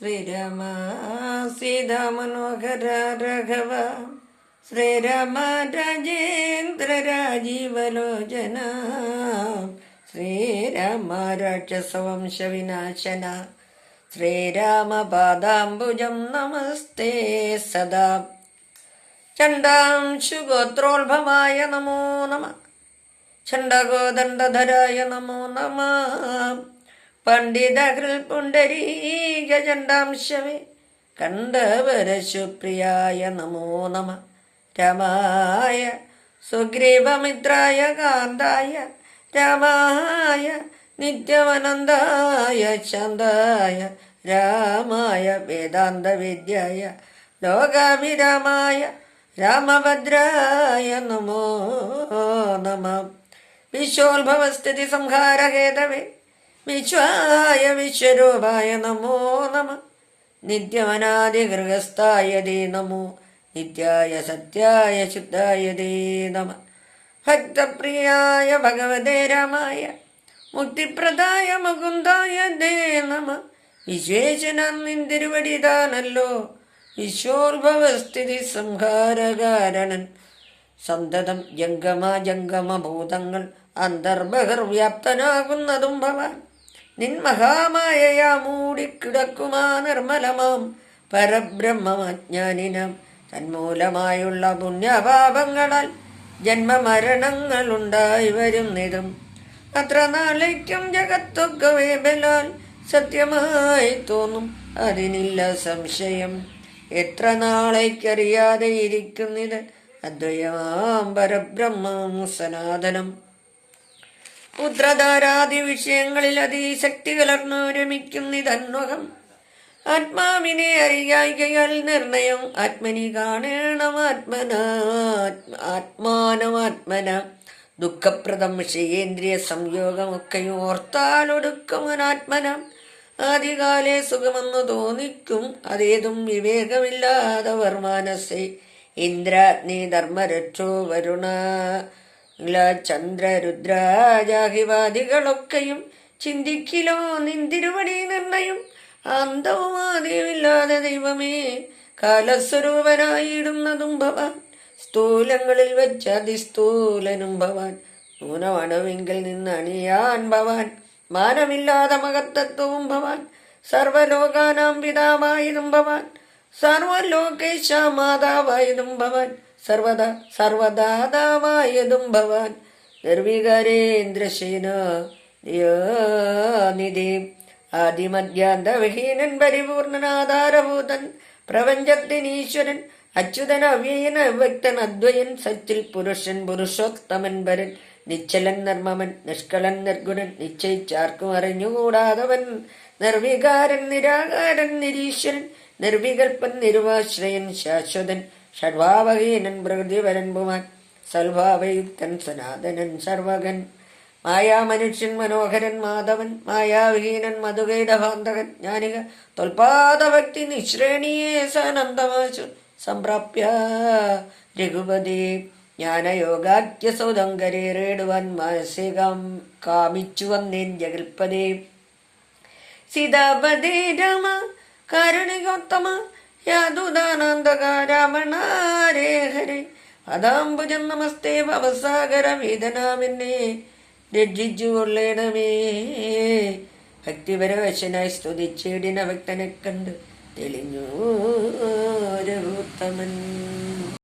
ശ്രീരാമ സീതാമനോഹര രഘവ ശ്രീരാമ രാജേന്ദ്ര രാജീവലോചന ശ്രീരാമ രാക്ഷസവംശ വിനാശന ശ്രീരാമ പാദാംബുജം നമസ്തേ സദാ. ചണ്ടാംശുഗോത്രോത്ഭവായ നമോ നമ ചണ്ഡഗോദണ്ഡധരായ നമോ നമ. പണ്ഡിതകൃൽ പുണ്ടരീക ചണ്ടാംശമേ കണ്ഠവരശുപ്രിയായ നമോ നമ. രമായ സുഗ്രീവമിത്രായ കാന്തായ. രമായ നിത്യമനന്തായ ശാന്തായ. രാമായ വേദാന്ത വിദ്യായ ലോകാഭിരാമായ രാമഭദ്രായ നമോ നമ. വിശ്വോത്ഭവസ്ഥിതി സംഹാരഹേതവേ. വിശ്വായ വിശ്വരൂപായ നമോ നമ. നിത്യമനാദിഗൃഹസ്ഥായ ദേ നമോ. നിത്യായ സത്യായ ശുദ്ധായ ദേ നമ. ഭക്തപ്രിയായ ഭഗവതേ രാമായ മുക്തിപ്രദായ മുകുന്ദായ ദേ നമ. വിശ്വേശനം നിന്തിരുവടിതാനല്ലോ വിശ്വോത്ഭവസ്ഥിതി സംഹാരകാരണൻ സന്തതം ജംഗമ ജംഗമ ഭൂതങ്ങൾ അന്തർബഹിർവ്യാപ്തനാകുന്നതും ഭവാൻ. നിൻ മഹാമായയാ മൂടിക്കിടക്കുമാ നിർമ്മലമാം. പരബ്രഹ്മജ്ഞാനിനം തന്മൂലമായുള്ള പുണ്യപാപങ്ങളാൽ ജന്മമരണങ്ങളുണ്ടായി വരുന്നിതും അത്ര നാളേക്കും ജഗത്തൊക്കെ ബലാൽ സത്യമായി തോന്നും. അതിനില്ല സംശയം. എത്ര നാളേക്കറിയാതെ ഇരിക്കുന്നിത് അദ്വയമാം പരബ്രഹ്മം സനാതനം. പുത്രധാരാദി വിഷയങ്ങളിൽ അതിശക്തി കലർന്നു രമിക്കുന്നിതന്വകം ആത്മാവിനെ അറിയായികയാൽ നിർണയം. ആത്മനി കാണണം ആത്മന ആത്മാനമാത്മന ദുഃഖപ്രദം വിഷയേന്ദ്രിയ സംയോഗമൊക്കെയും ഓർത്താലൊടുക്കുമനാത്മന ആദ്യകാലെ സുഖമെന്ന് തോന്നിക്കും. അതേതും വിവേകമില്ലാതവർ വർമാനസേ ഇന്ദ്രാഗ്നി ധർമ്മരക്ഷോ വരുണ. ചന്ദ്രരുദ്രാജാഹിവാദികളൊക്കെയും ചിന്തിക്കിലോ നിന്തിരുവടി നിർണയം? അന്തവും ആദ്യമില്ലാതെ ദൈവമേ കാലസ്വരൂപനായിടുന്നതും ഭവാൻ. സ്ഥൂലങ്ങളിൽ വെച്ച അതിസ്ഥൂലനും ഭവാൻ. നൂനമണുവെങ്കിൽ നിന്ന് അണിയാൻ ഭവാൻ. മാനമില്ലാതെ മഹത്തത്വവും ഭവാൻ. സർവലോകാനാം പിതാവായതും ഭവാൻ. സർവലോകേശ മാതാവായതും ഭവാൻ. സർവദാ സർവദാതാവായതും ഭവാൻ. നിർവികാരേന്ദ്രശേന നിധി ആദിമധ്യാന്തവിഹീനൻ പരിപൂർണനാധാരഭൂതൻ പ്രപഞ്ചത്തിനീശ്വരൻ അച്യുതൻ അവ്യയൻ അവ്യക്തൻ അദ്വയൻ സച്ചിൽ പുരുഷൻ പുരുഷോത്തമൻ വരൻ നിശ്ചലൻ നിർമ്മമൻ നിഷ്കളൻ നിർഗുണൻ നിശ്ചയിച്ചാർക്കും അറിഞ്ഞുകൂടാതവൻ നിർവികാരൻ നിരാകാരൻ നിരീശ്വരൻ നിർവികൽപ്പൻ നിരുവാശ്രയൻ ശാശ്വതൻ ഷഡ്ഭാവഹീനൻ പ്രകൃതിവരൻ പുമാൻ സൽഭാവയുക്തൻ സനാതനൻ സർവകൻ. മായാമനുഷ്യൻ മനോഹരൻ മാധവൻ മായാവിഹീനൻ മധുകൈടഭാന്തകൻ ജ്ഞാനിക തൊൽപാദഭക്തി നിശ്രേണിയെ സനന്ദമാശു സംപ്രാപ്യ. രഘുപതി ജ്ഞാനയോഗാഖ്യസൗധം കരേറിടുവാൻ മനസ്സികം കാമിച്ചു വന്നേൻ ജഗൽപദേ സീതാപതി രാമ കാരുണികോത്തമ യാതുദാനന്ദക രാവണാരേ ഹരേ. അതാംബുജം നമസ്തേ ഭവസാഗര വേദനാമെന്നെ. രക്ഷിച്ചു കൊള്ളേണമേ. ഭക്തിപരവശനായി സ്തുതിച്ചേടിന ഭക്തനെ കണ്ട് തെളിഞ്ഞു രഘുത്തമൻ